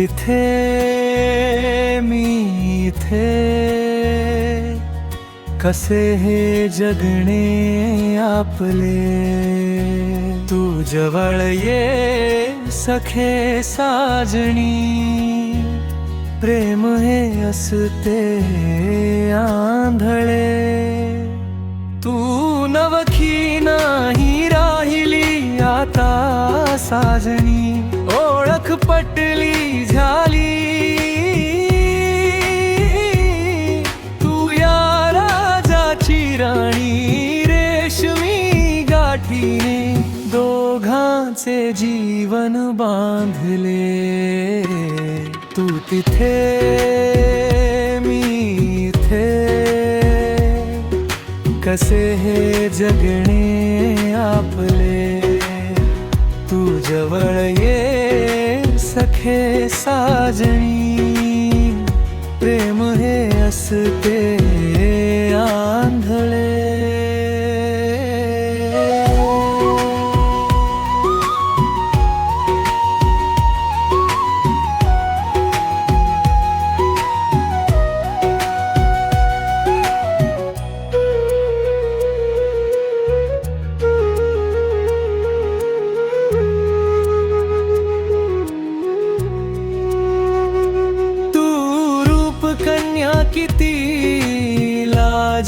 तिथे मी इथे. कसे हे जगणे आपले? तू जवळ ये सखे साजणी. प्रेम हे असते आंधळे. तू नवखी नाही राहिली आता साजणी. ओळख पटली झाली. तू या राजाची राणी रेशमी गाठीने दोघांचे जीवन बांधले. तू तिथे मी थे कसे हे जगणे आपले? तू जवळ ये. हे साजणी प्रेम हे असते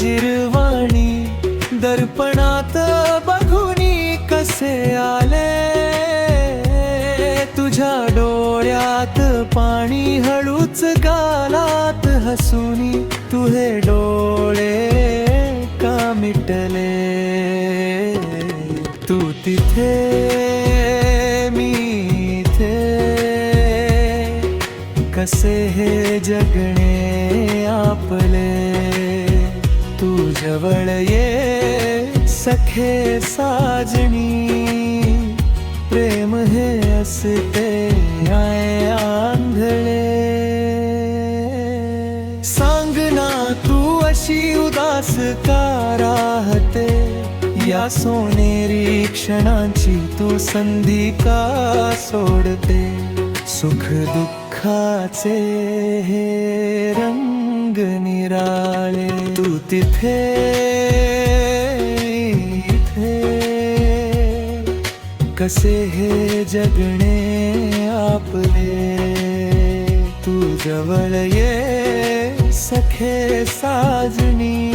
लाजिरवाणी दर्पणात बघुनी कसे आले? तुझ्या डोळ्यात पाणी हळूच गालात हसुनी तुझे डोळे का मिटले? तू तिथे मी इथे. कसे हे जगणे आपले? तू जवळ ये सखे साजणी प्रेम हे असते आय आंधळे. सांग ना तू अशी उदास का राहते? या सोनेरी क्षणांची तू संधी का सोडते? सुख दुःखाचे हे रंग निराळे तू तिथे इथे. कसे हे जगणे आपले? तू जवळ ये सखे साजणी.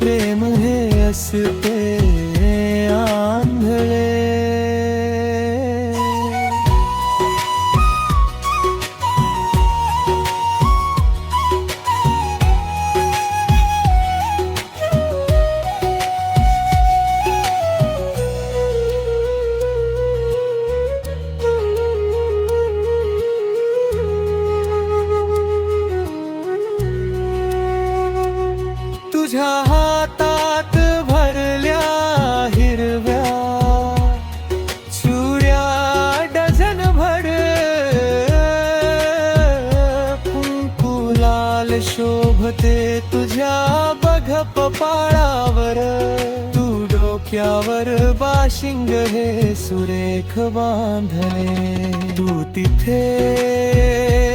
प्रेम हे असते. तुझ्या हातात भरल्या हिरव्या चुऱ्या डझन भर कुंकुलाल शोभते तुझ्या बघ पपाळावर तू डोक्यावर बाशिंग हे सुरेख बांधले तू तिथे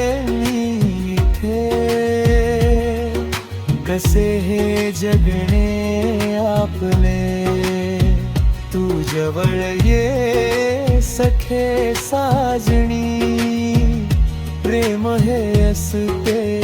कसे हे जगणे आपले तू जवळ ये सखे साजणी प्रेम हे असते